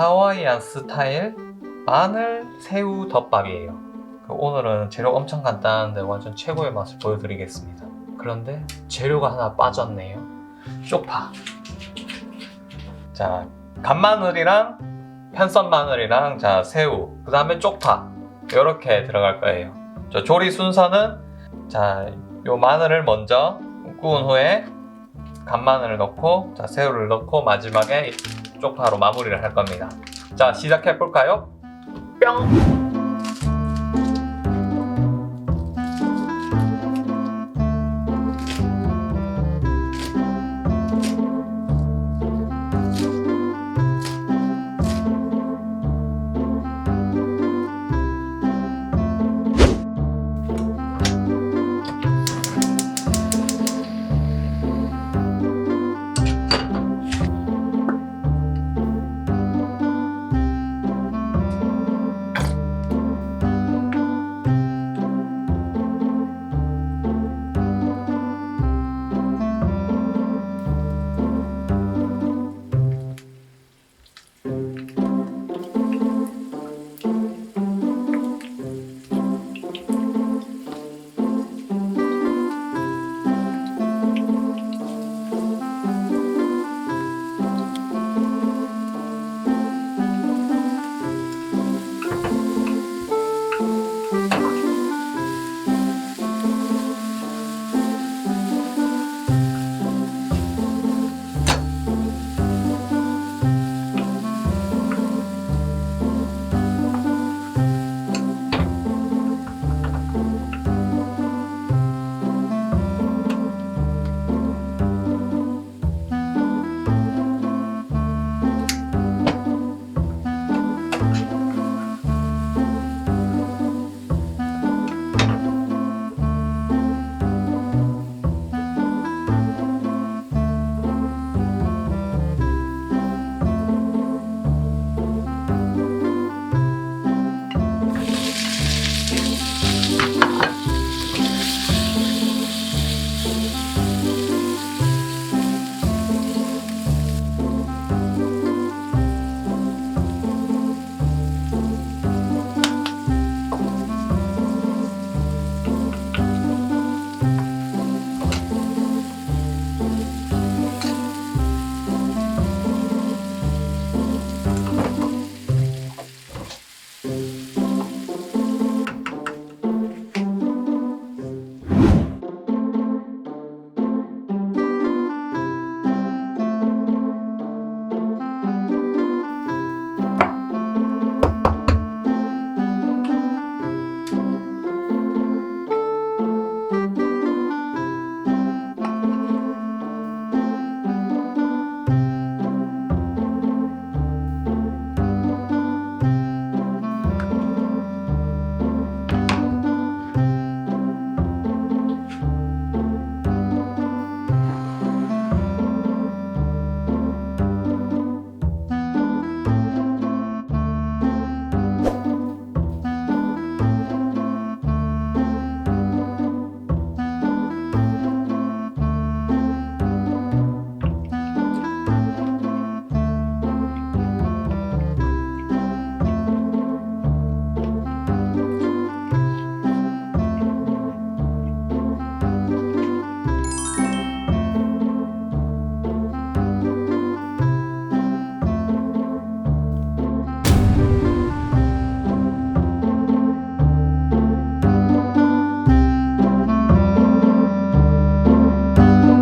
하와이안 스타일 마늘 새우 덮밥이에요. 그 오늘은 재료 엄청 간단한데 완전 최고의 맛을 보여드리겠습니다. 그런데 재료가 하나 빠졌네요. 쪽파. 자, 간마늘이랑 편선 마늘이랑 자 새우, 그 다음에 쪽파 이렇게 들어갈 거예요. 저 조리 순서는 자, 요 마늘을 먼저 구운 후에 간마늘을 넣고 자 새우를 넣고 마지막에 쪽파로 마무리를 할 겁니다. 자 시작해 볼까요? 뿅.